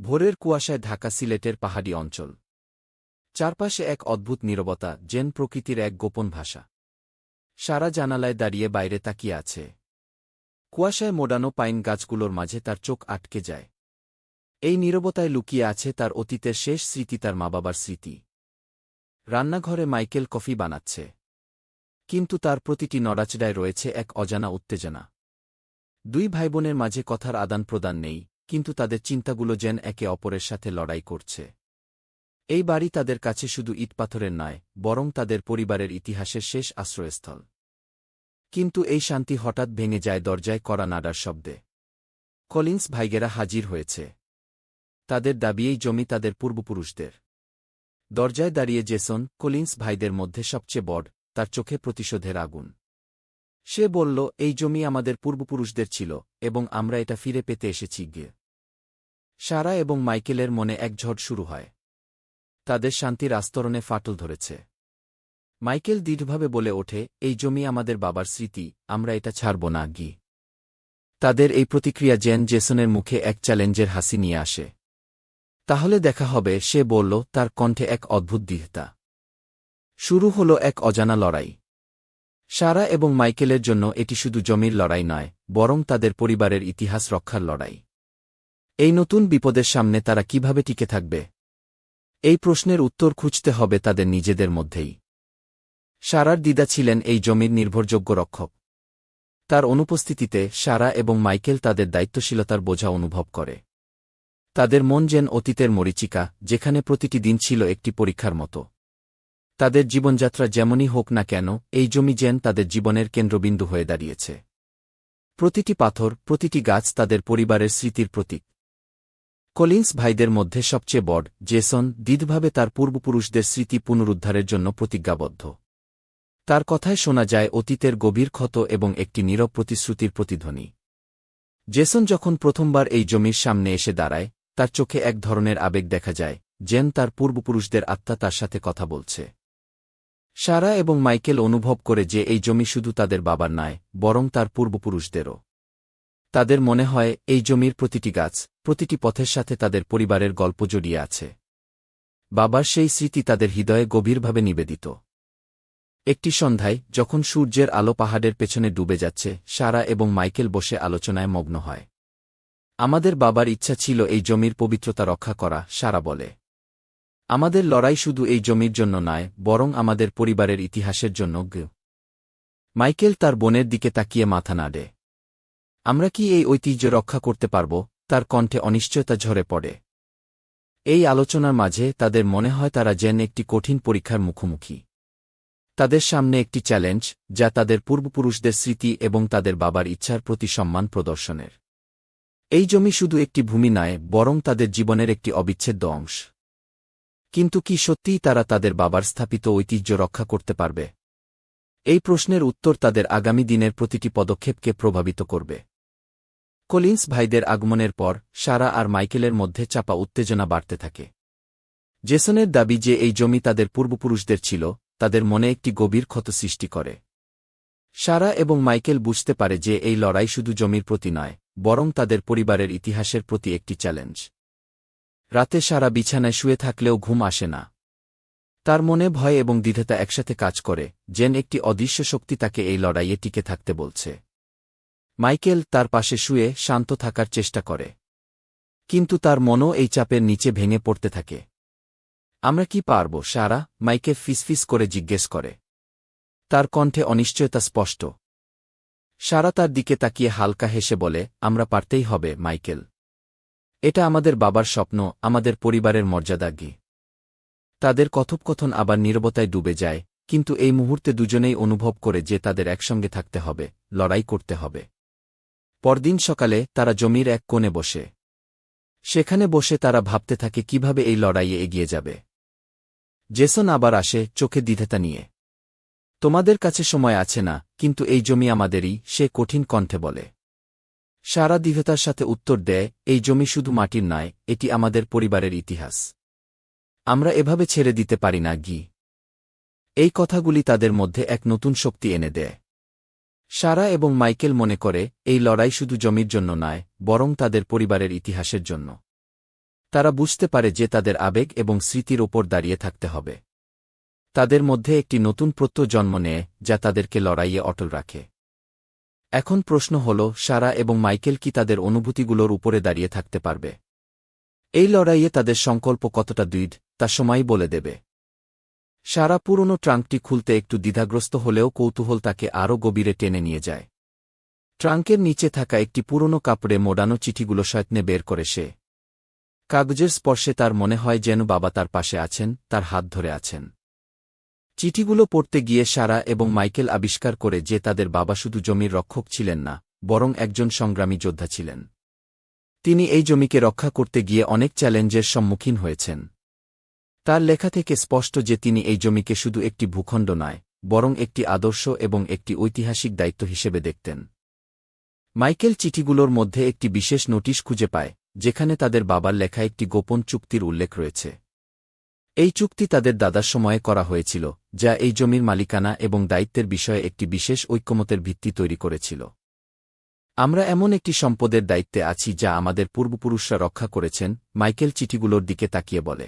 ভোরের কুয়াশায় ঢাকা সিলেটের পাহাড়ি অঞ্চল। চারপাশে এক অদ্ভুত নীরবতা জেন প্রকৃতির এক গোপন ভাষা। সারা জানালায় দাঁড়িয়ে বাইরে তাকিয়ে আছে। কুয়াশায় মোড়ানো পাইন গাছগুলোর মাঝে তার চোখ আটকে যায়। এই নীরবতায় লুকিয়ে আছে তার অতীতের শেষ স্মৃতি, তার মা বাবার স্মৃতি। রান্নাঘরে মাইকেল কফি বানাচ্ছে। কিন্তু তার প্রতিটি নড়াচড়ায় রয়েছে এক অজানা উত্তেজনা। দুই ভাইবোনের মাঝে কথার আদান প্রদান নেই। কিন্তু তাদের চিন্তাগুলো যেন একে অপরের সাথে লড়াই করছে। এই বাড়ি তাদের কাছে শুধু ইটপাথরের নয়, বরং তাদের পরিবারের ইতিহাসের শেষ আশ্রয়স্থল। কিন্তু এই শান্তি হঠাৎ ভেঙে যায় দরজায় করা নাডার শব্দে। কলিন্স ভাইগেরা হাজির হয়েছে। তাদের দাবি এই জমি তাদের পূর্বপুরুষদের। দরজায় দাঁড়িয়ে জেসন, কলিন্স ভাইদের মধ্যে সবচেয়ে বড়, তার চোখে প্রতিশোধের আগুন। সে বলল, এই জমি আমাদের পূর্বপুরুষদের ছিল, এবং আমরা এটা ফিরে পেতে এসেছি গিয়ে সারা এবং মাইকেলের মনে এক ঝড় শুরু হয়। তাদের শান্তির আস্তরণে ফাটল ধরেছে। মাইকেল দৃঢ়ভাবে বলে ওঠে, এই জমি আমাদের বাবার স্মৃতি, আমরা এটা ছাড়ব না গি। তাদের এই প্রতিক্রিয়া জেন জেসনের মুখে এক চ্যালেঞ্জের হাসি নিয়ে আসে। তাহলে দেখা হবে, সে বলল, তার কণ্ঠে এক অদ্ভুত দৃঢ়তা। শুরু হল এক অজানা লড়াই। সারা এবং মাইকেলের জন্য এটি শুধু জমির লড়াই নয়, বরং তাদের পরিবারের ইতিহাস রক্ষার লড়াই। এই নতুন বিপদের সামনে তারা কীভাবে টিকে থাকবে? এই প্রশ্নের উত্তর খুঁজতে হবে তাদের নিজেদের মধ্যেই। সারার দিদা ছিলেন এই জমির নির্ভরযোগ্য রক্ষক। তার অনুপস্থিতিতে সারা এবং মাইকেল তাদের দায়িত্বশীলতার বোঝা অনুভব করে। তাদের মন যেন অতীতের মরিচিকা, যেখানে প্রতিটি দিন ছিল একটি পরীক্ষার মতো। তাদের জীবনযাত্রা যেমনই হোক না কেন, এই জমি যেন তাদের জীবনের কেন্দ্রবিন্দু হয়ে দাঁড়িয়েছে। প্রতিটি পাথর, প্রতিটি গাছ তাদের পরিবারের স্মৃতির প্রতীক। কলিন্স ভাইদের মধ্যে সবচেয়ে বড়, জেসন, দৃঢ়ভাবে তার পূর্বপুরুষদের স্মৃতি পুনরুদ্ধারের জন্য প্রতিজ্ঞাবদ্ধ। তার কথায় শোনা যায় অতীতের গভীর ক্ষত এবং একটি নীরব প্রতিশ্রুতির প্রতিধ্বনি। জেসন যখন প্রথমবার এই জমির সামনে এসে দাঁড়ায়, তার চোখে এক ধরনের আবেগ দেখা যায় জেন তার পূর্বপুরুষদের আত্মা তার সাথে কথা বলছে। সারা এবং মাইকেল অনুভব করে যে এই জমি শুধু তাদের বাবার নয়, বরং তার পূর্বপুরুষদেরও। তাদের মনে হয়, এই জমির প্রতিটি গাছ, প্রতিটি পথের সাথে তাদের পরিবারের গল্প জড়িয়ে আছে। বাবার সেই স্মৃতি তাদের হৃদয়ে গভীরভাবে নিবেদিত। একটি সন্ধ্যায়, যখন সূর্যের আলো পাহাড়ের পেছনে ডুবে যাচ্ছে, সারা এবং মাইকেল বসে আলোচনায় মগ্ন হয়। আমাদের বাবার ইচ্ছা ছিল এই জমির পবিত্রতা রক্ষা করা সারা বলে। আমাদের লড়াই শুধু এই জমির জন্য নয়, বরং আমাদের পরিবারের ইতিহাসের জন্য মাইকেল তার বোনের দিকে তাকিয়ে মাথা নাড়ে। আমরা কি এই ঐতিহ্য রক্ষা করতে পারব? তার কণ্ঠে অনিশ্চয়তা ঝরে পড়ে। এই আলোচনার মাঝে তাদের মনে হয় তারা যেন একটি কঠিন পরীক্ষার মুখোমুখি। তাদের সামনে একটি চ্যালেঞ্জ, যা তাদের পূর্বপুরুষদের স্মৃতি এবং তাদের বাবার ইচ্ছার প্রতি সম্মান প্রদর্শনের। এই জমি শুধু একটি ভূমি নয়, বরং তাদের জীবনের একটি অবিচ্ছেদ্য অংশ। কিন্তু কি সত্যিই তারা তাদের বাবার স্থাপিত ঐতিহ্য রক্ষা করতে পারবে? এই প্রশ্নের উত্তর তাদের আগামী দিনের প্রতিটি পদক্ষেপকে প্রভাবিত করবে। কলিন্স ভাইদের আগমনের পর, সারা আর মাইকেলের মধ্যে চাপা উত্তেজনা বাড়তে থাকে। জেসনের দাবি যে এই জমি তাদের পূর্বপুরুষদের ছিল, তাদের মনে একটি গভীর ক্ষত সৃষ্টি করে। সারা এবং মাইকেল বুঝতে পারে যে এই লড়াই শুধু জমির প্রতি নয়, বরং তাদের পরিবারের ইতিহাসের প্রতি একটি চ্যালেঞ্জ। রাতে সারা বিছানায় শুয়ে থাকলেও ঘুম আসে না। তার মনে ভয় এবং দ্বিধতা একসাথে কাজ করে যেন একটি অদৃশ্য শক্তি তাকে এই লড়াইয়ে টিকে থাকতে বলছে। মাইকেল তার পাশে শুয়ে শান্ত থাকার চেষ্টা করে। কিন্তু তার মনও এই চাপের নিচে ভেঙে পড়তে থাকে। আমরা কি পারব, সারা? মাইকে ফিসফিস করে জিজ্ঞেস করে। তার কণ্ঠে অনিশ্চয়তা স্পষ্ট। সারা তার দিকে তাকিয়ে হালকা হেসে বলে, আমরা পারতেই হবে, মাইকেল। এটা আমাদের বাবার স্বপ্ন, আমাদের পরিবারের মর্যাদা গি তাদের কথোপকথন আবার নীরবতায় ডুবে যায়, কিন্তু এই মুহূর্তে দুজনেই অনুভব করে যে তাদের একসঙ্গে থাকতে হবে, লড়াই করতে হবে। পরদিন সকালে তারা জমির এক কোণে বসে। সেখানে বসে তারা ভাবতে থাকে কীভাবে এই লড়াইয়ে এগিয়ে যাবে। জেসন আবার আসে চোখে দ্বিধেতা নিয়ে। তোমাদের কাছে সময় আছে না, কিন্তু এই জমি আমাদেরই, সে কঠিন কণ্ঠে বলে। সারা দীর্ঘতার সাথে উত্তর দেয়, এই জমি শুধু মাটির নয়, এটি আমাদের পরিবারের ইতিহাস। আমরা এভাবে ছেড়ে দিতে পারি না, গি। এই কথাগুলি তাদের মধ্যে এক নতুন শক্তি এনে দেয়। সারা এবং মাইকেল মনে করে, এই লড়াই শুধু জমির জন্য নয়, বরং তাদের পরিবারের ইতিহাসের জন্য। তারা বুঝতে পারে যে তাদের আবেগ এবং স্মৃতির ওপর দাঁড়িয়ে থাকতে হবে। তাদের মধ্যে একটি নতুন প্রত্যয় জন্ম নেয়, যা তাদেরকে লড়াইয়ে অটল রাখে। এখন প্রশ্ন হল, সারা এবং মাইকেল কি তাদের অনুভূতিগুলোর উপরে দাঁড়িয়ে থাকতে পারবে? এই লড়াইয়ে তাদের সংকল্প কতটা দৃঢ়, তা সময় বলে দেবে। সারা পুরনো ট্রাঙ্কটি খুলতে একটু দ্বিধাগ্রস্ত হলেও কৌতূহল তাকে আরও গভীরে টেনে নিয়ে যায়। ট্রাঙ্কের নিচে থাকা একটি পুরনো কাপড়ে মোড়ানো চিঠিগুলো সয়ত্নে বের করে সে। কাগজের স্পর্শে তার মনে হয় যেন বাবা তার পাশে আছেন, তার হাত ধরে আছেন। চিঠিগুলো পড়তে গিয়ে সারা এবং মাইকেল আবিষ্কার করে যে তাদের বাবা শুধু জমির রক্ষক ছিলেন না, বরং একজন সংগ্রামী যোদ্ধা ছিলেন। তিনি এই জমিকে রক্ষা করতে গিয়ে অনেক চ্যালেঞ্জের সম্মুখীন হয়েছেন। তার লেখা থেকে স্পষ্ট যে তিনি এই জমিকে শুধু একটি ভূখণ্ড নয়, বরং একটি আদর্শ এবং একটি ঐতিহাসিক দায়িত্ব হিসেবে দেখতেন। মাইকেল চিঠিগুলোর মধ্যে একটি বিশেষ নোটিশ খুঁজে পায়, যেখানে তাদের বাবার লেখা একটি গোপন চুক্তির উল্লেখ রয়েছে। এই চুক্তি তাদের দাদার সময়ে করা হয়েছিল, যা এই জমির মালিকানা এবং দায়িত্বের বিষয়ে একটি বিশেষ ঐক্যমতের ভিত্তি তৈরি করেছিল। আমরা এমন একটি সম্পদের দায়িত্বে আছি যা আমাদের পূর্বপুরুষরা রক্ষা করেছেন, মাইকেল চিঠিগুলোর দিকে তাকিয়ে বলে।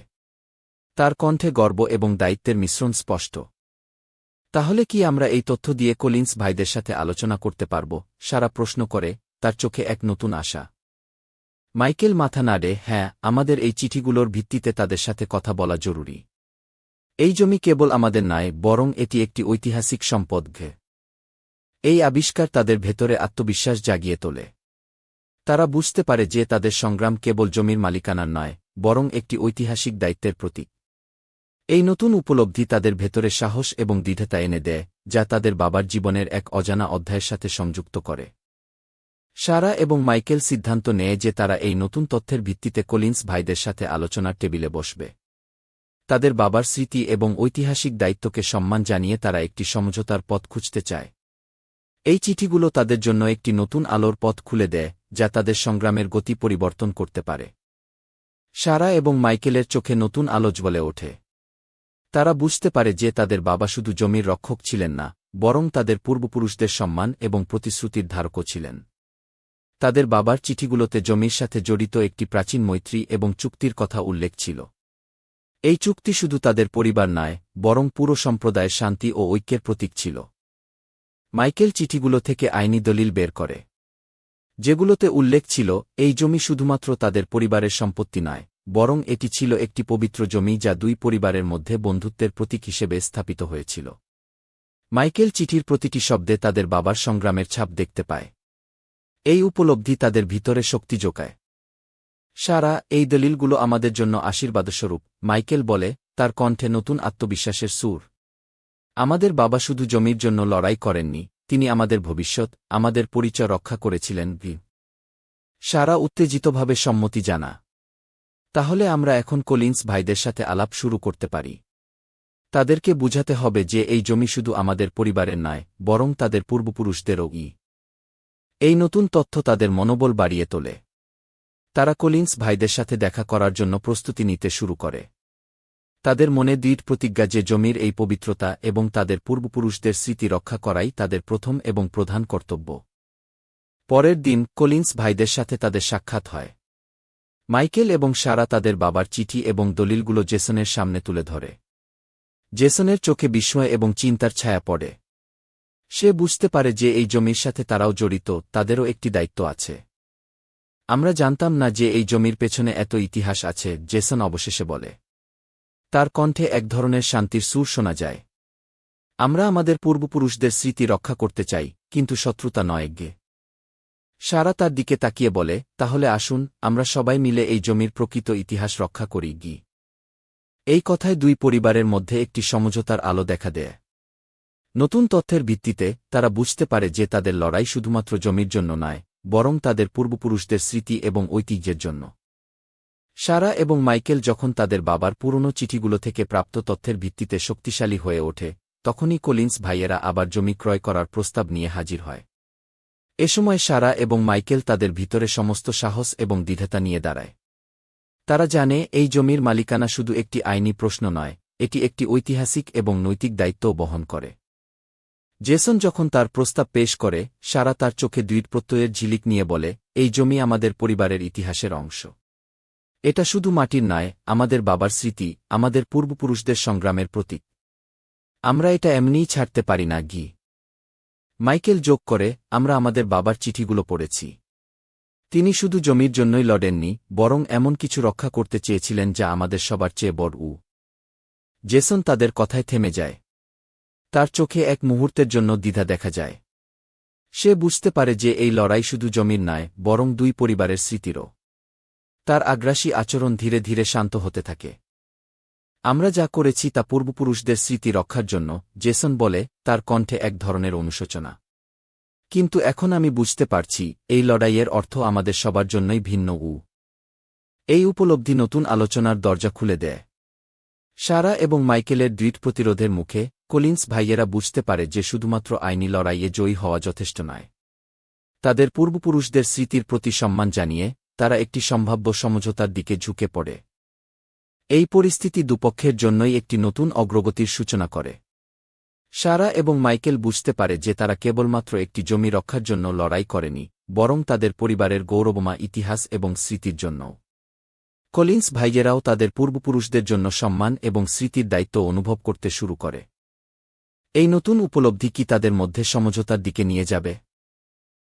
তার কণ্ঠে গর্ব এবং দায়িত্বের মিশ্রণ স্পষ্ট। তাহলে কি আমরা এই তথ্য দিয়ে কলিন্স ভাইদের সাথে আলোচনা করতে পারব? সারা প্রশ্ন করে, তার চোখে এক নতুন আশা। মাইকেল মাথা নাড়ে হ্যাঁ আমাদের এই চিঠিগুলোর ভিত্তিতে তাদের সাথে কথা বলা জরুরি। এই জমি কেবল আমাদের নয়, বরং এটি একটি ঐতিহাসিক সম্পদ ঘে। এই আবিষ্কার তাদের ভেতরে আত্মবিশ্বাস জাগিয়ে তোলে। তারা বুঝতে পারে যে তাদের সংগ্রাম কেবল জমির মালিকানার নয়, বরং একটি ঐতিহাসিক দায়িত্বের প্রতীক। এই নতুন উপলব্ধি তাদের ভেতরে সাহস এবং দৃঢ়তা এনে দেয়, যা তাদের বাবার জীবনের এক অজানা অধ্যায়ের সাথে সংযুক্ত করে। সারা এবং মাইকেল সিদ্ধান্ত নেয় যে তারা এই নতুন তথ্যের ভিত্তিতে কলিন্স ভাইদের সাথে আলোচনার টেবিলে বসবে। তাদের বাবার স্মৃতি এবং ঐতিহাসিক দায়িত্বকে সম্মান জানিয়ে তারা একটি সমঝোতার পথ খুঁজতে চায়। এই চিঠিগুলো তাদের জন্য একটি নতুন আলোর পথ খুলে দেয়, যা তাদের সংগ্রামের গতি পরিবর্তন করতে পারে। সারা এবং মাইকেলের চোখে নতুন আলোচ বলে ওঠে। তারা বুঝতে পারে যে তাদের বাবা শুধু জমির রক্ষক ছিলেন না, বরং তাদের পূর্বপুরুষদের সম্মান এবং প্রতিশ্রুতির ধারকও ছিলেন। তাদের বাবার চিঠিগুলোতে জমির সাথে জড়িত একটি প্রাচীন মৈত্রী এবং চুক্তির কথা উল্লেখ ছিল। এই চুক্তি শুধু তাদের পরিবার নয়, বরং পুরো সম্প্রদায়ের শান্তি ও ঐক্যের প্রতীক ছিল। মাইকেল চিঠিগুলো থেকে আইনি দলিল বের করে। যেগুলোতে উল্লেখ ছিল, এই জমি শুধুমাত্র তাদের পরিবারের সম্পত্তি নয়, বরং এটি ছিল একটি পবিত্র জমি যা দুই পরিবারের মধ্যে বন্ধুত্বের প্রতীক হিসেবে স্থাপিত হয়েছিল। মাইকেল চিঠির প্রতিটি শব্দে তাদের বাবার সংগ্রামের ছাপ দেখতে পায়। এই উপলব্ধি তাদের ভিতরে শক্তি যোগায় সারা এই দলিলগুলো আমাদের জন্য আশীর্বাদস্বরূপ, মাইকেল বলে, তার কণ্ঠে নতুন আত্মবিশ্বাসের সুর। আমাদের বাবা শুধু জমির জন্য লড়াই করেননি, তিনি আমাদের ভবিষ্যৎ, আমাদের পরিচয় রক্ষা করেছিলেন ভি সারা উত্তেজিতভাবে সম্মতি জানা। তাহলে আমরা এখন কলিন্স ভাইদের সাথে আলাপ শুরু করতে পারি। তাদেরকে বুঝাতে হবে যে এই জমি শুধু আমাদের পরিবারের নয়, বরং তাদের পূর্বপুরুষদেরও ই। এই নতুন তথ্য তাদের মনোবল বাড়িয়ে তোলে। তারা কলিন্স ভাইদের সাথে দেখা করার জন্য প্রস্তুতি নিতে শুরু করে। তাদের মনে দৃঢ় প্রতিজ্ঞা যে জমির এই পবিত্রতা এবং তাদের পূর্বপুরুষদের স্মৃতি রক্ষা করাই তাদের প্রথম এবং প্রধান কর্তব্য। পরের দিন কলিন্স ভাইদের সাথে তাদের সাক্ষাৎ হয়। মাইকেল এবং সারা তাদের বাবার চিঠি এবং দলিলগুলো জেসনের সামনে তুলে ধরে। জেসনের চোখে বিস্ময় এবং চিন্তার ছায়া পড়ে। সে বুঝতে পারে যে এই জমির সাথে তারাও জড়িত, তাদেরও একটি দায়িত্ব আছে। আমরা জানতাম না যে এই জমির পেছনে এত ইতিহাস আছে, জেসন অবশেষে বলে। তার কণ্ঠে এক ধরনের শান্তির সুর শোনা যায়। আমরা আমাদের পূর্বপুরুষদের স্মৃতি রক্ষা করতে চাই, কিন্তু শত্রুতা নয় গে। সারা তার দিকে তাকিয়ে বলে, তাহলে আসুন, আমরা সবাই মিলে এই জমির প্রকৃত ইতিহাস রক্ষা করি গি। এই কথায় দুই পরিবারের মধ্যে একটি সমঝোতার আলো দেখা দেয়। নতুন তথ্যের ভিত্তিতে তারা বুঝতে পারে যে তাদের লড়াই শুধুমাত্র জমির জন্য নয়, বরং তাদের পূর্বপুরুষদের স্মৃতি এবং ঐতিহ্যের জন্য। সারা এবং মাইকেল যখন তাদের বাবার পুরনো চিঠিগুলো থেকে প্রাপ্ত তথ্যের ভিত্তিতে শক্তিশালী হয়ে ওঠে, তখনই কলিন্স ভাইয়েরা আবার জমি ক্রয় করার প্রস্তাব নিয়ে হাজির হয়। এ সময় সারা এবং মাইকেল তাদের ভিতরে সমস্ত সাহস এবং দ্বিধাতা নিয়ে দাঁড়ায়। তারা জানে, এই জমির মালিকানা শুধু একটি আইনি প্রশ্ন নয়, এটি একটি ঐতিহাসিক এবং নৈতিক দায়িত্বও বহন করে। জেসন যখন তার প্রস্তাব পেশ করে, সারা তার চোখে দৃঢ় প্রত্যয়ের ঝিলিক নিয়ে বলে, এই জমি আমাদের পরিবারের ইতিহাসের অংশ। এটা শুধু মাটির নয়, আমাদের বাবার স্মৃতি, আমাদের পূর্বপুরুষদের সংগ্রামের প্রতীক। আমরা এটা এমনিই ছাড়তে পারি না, গি। মাইকেল যোগ করে, আমরা আমাদের বাবার চিঠিগুলো পড়েছি। তিনি শুধু জমির জন্যই লড়েননি, বরং এমন কিছু রক্ষা করতে চেয়েছিলেন যা আমাদের সবার চেয়ে বড় উ। জেসন তাদের কথায় থেমে যায়। তার চোখে এক মুহূর্তের জন্য দ্বিধা দেখা যায়। সে বুঝতে পারে যে এই লড়াই শুধু জমির নয়, বরং দুই পরিবারের স্মৃতিরও। তার আগ্রাসী আচরণ ধীরে ধীরে শান্ত হতে থাকে। আমরা যা করেছি তা পূর্বপুরুষদের স্মৃতি রক্ষার জন্য, জেসন বলে, তার কণ্ঠে এক ধরনের অনুশোচনা। কিন্তু এখন আমি বুঝতে পারছি, এই লড়াইয়ের অর্থ আমাদের সবার জন্যই ভিন্ন উ। এই উপলব্ধি নতুন আলোচনার দরজা খুলে দেয়। সারা এবং মাইকেলের দৃঢ় প্রতিরোধের মুখে কলিন্স ভাইয়েরা বুঝতে পারে যে শুধুমাত্র আইনি লড়াইয়ে জয়ী হওয়া যথেষ্ট নয়। তাদের পূর্বপুরুষদের স্মৃতির প্রতি সম্মান জানিয়ে তারা একটি সম্ভাব্য সমঝোতার দিকে ঝুঁকে পড়ে। এই পরিস্থিতি দুপক্ষের জন্যই একটি নতুন অগ্রগতির সূচনা করে। সারা এবং মাইকেল বুঝতে পারে যে তারা কেবলমাত্র একটি জমি রক্ষার জন্য লড়াই করেনি, বরং তাদের পরিবারের গৌরবমা ইতিহাস এবং স্মৃতির জন্যও। কলিন্স ভাইয়েরাও তাদের পূর্বপুরুষদের জন্য সম্মান এবং স্মৃতির দায়িত্ব অনুভব করতে শুরু করে। এই নতুন উপলব্ধি কি তাদের মধ্যে সমঝোতার দিকে নিয়ে যাবে?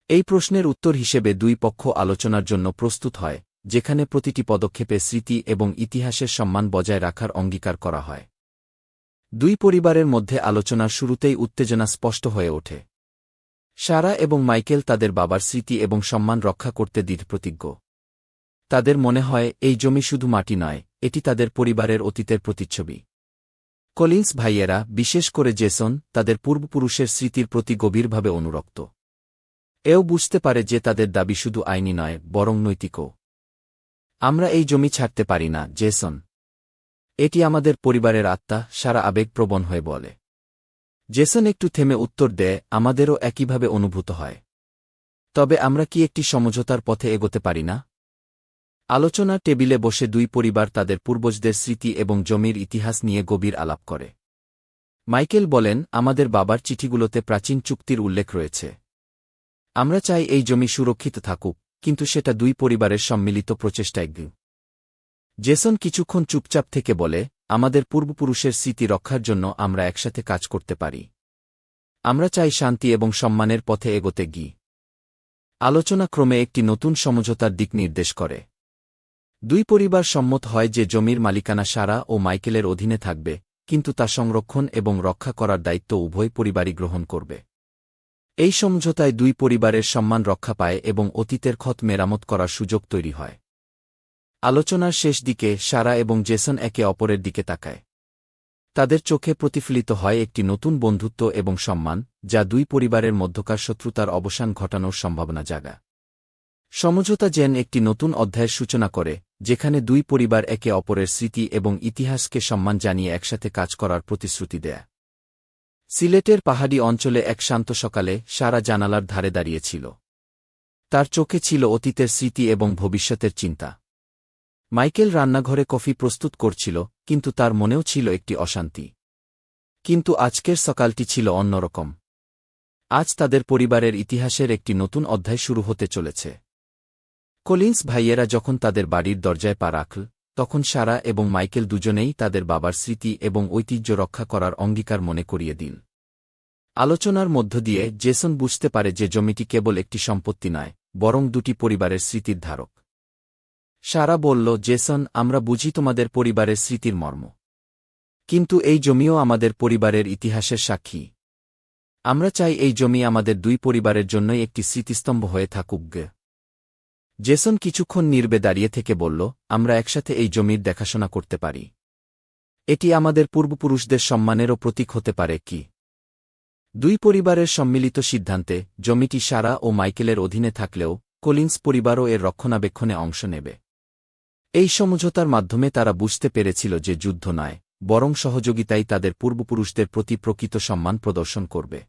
এই প্রশ্নের উত্তর হিসেবে দুই পক্ষ আলোচনার জন্য প্রস্তুত হয়, যেখানে প্রতিটি পদক্ষেপে স্মৃতি এবং ইতিহাসের সম্মান বজায় রাখার অঙ্গীকার করা হয়। দুই পরিবারের মধ্যে আলোচনার শুরুতেই উত্তেজনা স্পষ্ট হয়ে ওঠে। সারা এবং মাইকেল তাদের বাবার স্মৃতি এবং সম্মান রক্ষা করতে দৃঢ়প্রতিজ্ঞ। তাদের মনে হয়, এই জমি শুধু মাটি নয়, এটি তাদের পরিবারের অতীতের প্রতিচ্ছবি। কলিন্স ভাইয়েরা, বিশেষ করে জেসন, তাদের পূর্বপুরুষের স্মৃতির প্রতি গভীরভাবে অনুরক্ত। এও বুঝতে পারে যে তাদের দাবি শুধু আইনি নয়, বরং নৈতিকও। আমরা এই জমি ছাড়তে পারি না, জেসন। এটি আমাদের পরিবারের আত্মা, সারা আবেগপ্রবণ হয়ে বলে। জেসন একটু থেমে উত্তর দেয়, আমাদেরও একইভাবে অনুভূত হয়। তবে আমরা কি একটি সমঝোতার পথে এগোতে পারি না? আলোচনা টেবিলে বসে দুই পরিবার তাদের পূর্বজদের স্মৃতি এবং জমির ইতিহাস নিয়ে গভীর আলাপ করে। মাইকেল বলেন, আমাদের বাবার চিঠিগুলোতে প্রাচীন চুক্তির উল্লেখ রয়েছে। আমরা চাই এই জমি সুরক্ষিত থাকুক, কিন্তু সেটা দুই পরিবারের সম্মিলিত প্রচেষ্টায় জেসন কিছুক্ষণ চুপচাপ থেকে বলে, আমাদের পূর্বপুরুষের স্মৃতি রক্ষার জন্য আমরা একসাথে কাজ করতে পারি। আমরা চাই শান্তি এবং সম্মানের পথে এগোতে গি আলোচনা ক্রমে একটি নতুন সমঝোতার দিক নির্দেশ করে। দুই পরিবার সম্মত হয় যে জমির মালিকানা সারা ও মাইকেলের অধীনে থাকবে, কিন্তু তা সংরক্ষণ এবং রক্ষা করার দায়িত্ব উভয় পরিবারই গ্রহণ করবে। এই সমঝোতায় দুই পরিবারের সম্মান রক্ষা পায় এবং অতীতের ক্ষত মেরামত করার সুযোগ তৈরি হয়। আলোচনার শেষ দিকে সারা এবং জেসন একে অপরের দিকে তাকায়। তাদের চোখে প্রতিফলিত হয় একটি নতুন বন্ধুত্ব এবং সম্মান, যা দুই পরিবারের মধ্যকার শত্রুতার অবসান ঘটানোর সম্ভাবনা জাগা। সমঝোতা জেন একটি নতুন অধ্যায়ের সূচনা করে যেখানে দুই পরিবার একে অপরের স্মৃতি এবং ইতিহাসকে সম্মান জানিয়ে একসাথে কাজ করার প্রতিশ্রুতি দেয়। সিলেটের পাহাড়ি অঞ্চলে এক শান্ত সকালে সারা জানালার ধারে দাঁড়িয়েছিল। তার চোখে ছিল অতীতের স্মৃতি এবং ভবিষ্যতের চিন্তা। মাইকেল রান্নাঘরে কফি প্রস্তুত করছিল, কিন্তু তার মনেও ছিল একটি অশান্তি। কিন্তু আজকের সকালটি ছিল অন্যরকম। আজ তাদের পরিবারের ইতিহাসের একটি নতুন অধ্যায় শুরু হতে চলেছে। কলিন্স ভাইয়েরা যখন তাদের বাড়ির দরজায় পা রাখল, তখন সারা এবং মাইকেল দুজনেই তাদের বাবার স্মৃতি এবং ঐতিহ্য রক্ষা করার অঙ্গীকার মনে করিয়ে দিন। আলোচনার মধ্য দিয়ে জেসন বুঝতে পারে যে জমিটি কেবল একটি সম্পত্তি নয়, বরং দুটি পরিবারের স্মৃতির ধারক। সারা বলল, জেসন, আমরা বুঝি তোমাদের পরিবারের স্মৃতির মর্ম। কিন্তু এই জমিও আমাদের পরিবারের ইতিহাসের সাক্ষী। আমরা চাই এই জমি আমাদের দুই পরিবারের জন্যই একটি স্মৃতিস্তম্ভ হয়ে থাকুক জেসন কিছুক্ষণ নির্বে দাঁড়িয়ে থেকে বলল, আমরা একসাথে এই জমির দেখাশোনা করতে পারি। এটি আমাদের পূর্বপুরুষদের সম্মানেরও প্রতীক হতে পারে কি? দুই পরিবারের সম্মিলিত সিদ্ধান্তে জমিটি সারা ও মাইকেলের অধীনে থাকলেও কলিন্স পরিবারও এর রক্ষণাবেক্ষণে অংশ নেবে। এই সমঝোতার মাধ্যমে তারা বুঝতে পেরেছিল যে যুদ্ধ নয়, বরং সহযোগিতাই তাদের পূর্বপুরুষদের প্রতি প্রকৃত সম্মান প্রদর্শন করবে।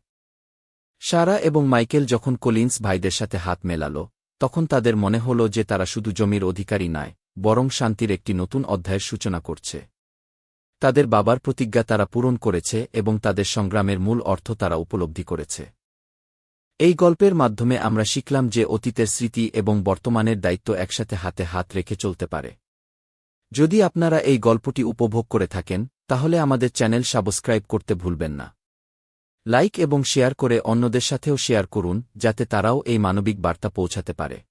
সারা এবং মাইকেল যখন কলিন্স ভাইদের সাথে হাত মেলাল তখন তাদের মনে হল যে তারা শুধু জমির অধিকারী নয়, বরং শান্তির একটি নতুন অধ্যায়ের সূচনা করছে। তাদের বাবার প্রতিজ্ঞা তারা পূরণ করেছে এবং তাদের সংগ্রামের মূল অর্থ তারা উপলব্ধি করেছে। এই গল্পের মাধ্যমে আমরা শিখলাম যে অতীতের স্মৃতি এবং বর্তমানের দায়িত্ব একসাথে হাতে হাত রেখে চলতে পারে। যদি আপনারা এই গল্পটি উপভোগ করে থাকেন, তাহলে আমাদের চ্যানেল সাবস্ক্রাইব করতে ভুলবেন না। লাইক এবং শেয়ার করে অন্যদের সাথেও শেয়ার করুন, যাতে তারাও এই মানবিক বার্তা পৌঁছাতে পারে।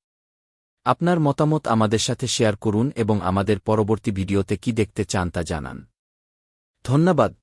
আপনার মতামত আমাদের সাথে শেয়ার করুন এবং আমাদের পরবর্তী ভিডিওতে কি দেখতে চান তা জানান। ধন্যবাদ।